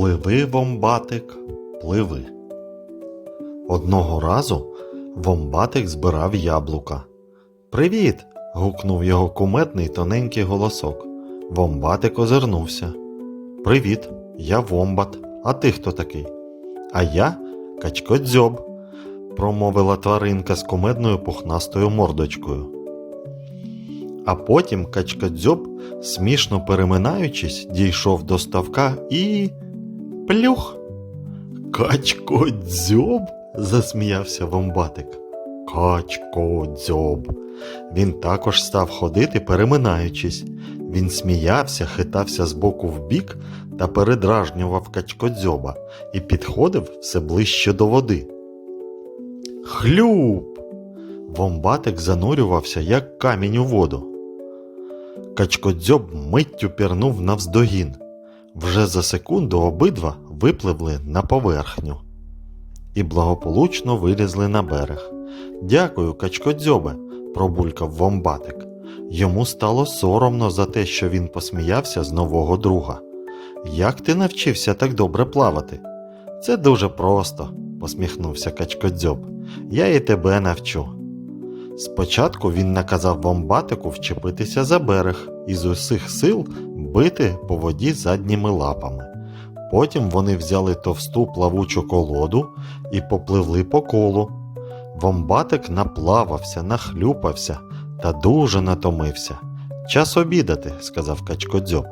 Пливи, вомбатик, пливи. Одного разу вомбатик збирав яблука. Привіт. гукнув його куметний тоненький голосок. Вомбатик озирнувся. Привіт, я вомбат. А ти хто такий? А я качкодзьоб, промовила тваринка з кумедною пухнастою мордочкою. А потім качкодзьоб, смішно переминаючись, дійшов до ставка і. Плюх. Качкодзьоб? засміявся вомбатик. Качкодзьоб. Він також став ходити, переминаючись. Він сміявся, хитався з боку в бік та передражнював качкодзьоба і підходив все ближче до води. Хлюп! Вомбатик занурювався, як камінь у воду. Качкодзьоб миттю пірнув навздогін. Вже за секунду обидва випливли на поверхню і благополучно вилізли на берег. Дякую, качкодзьобе, пробулькав вомбатик. Йому стало соромно за те, що він посміявся з нового друга. Як ти навчився так добре плавати? Це дуже просто, посміхнувся качкодзьоб. Я і тебе навчу. Спочатку він наказав вомбатику вчепитися за берег і з усіх сил бити по воді задніми лапами. Потім вони взяли товсту плавучу колоду і попливли по колу. Вомбатик наплавався, нахлюпався та дуже натомився. Час обідати, сказав качкодзьоб.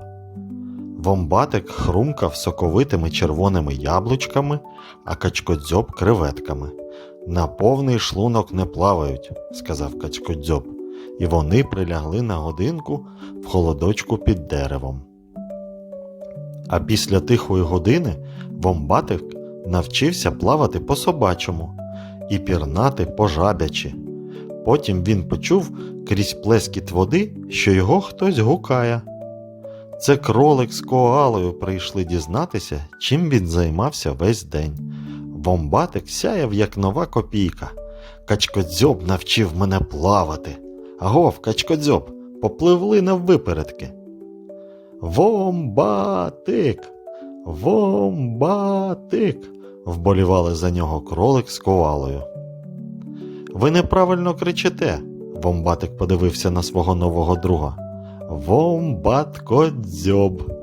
Вомбатик хрумкав соковитими червоними яблучками, а качкодзьоб креветками. На повний шлунок не плавають, сказав качкодзьоб, і вони прилягли на годинку в холодочку під деревом. А після тихої години вомбатик навчився плавати по собачому і пірнати по жабячі. Потім він почув крізь плескіт води, що його хтось гукає. Це кролик з коалою прийшли дізнатися, чим він займався весь день. Вомбатик сяяв, як нова копійка. Качкодзьоб навчив мене плавати. Агов, качкодзьоб, попливли наввипередки. Вомбатик, вомбатик, вболівали за нього кролик з ковалою. Ви неправильно кричите, Вомбатик подивився на свого нового друга. Вомбаткодзьоб.